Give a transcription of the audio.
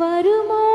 எவர்க்கேனும்